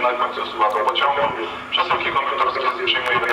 na końcu suwa to pociągu. Przesyłki komputer z przyjmuje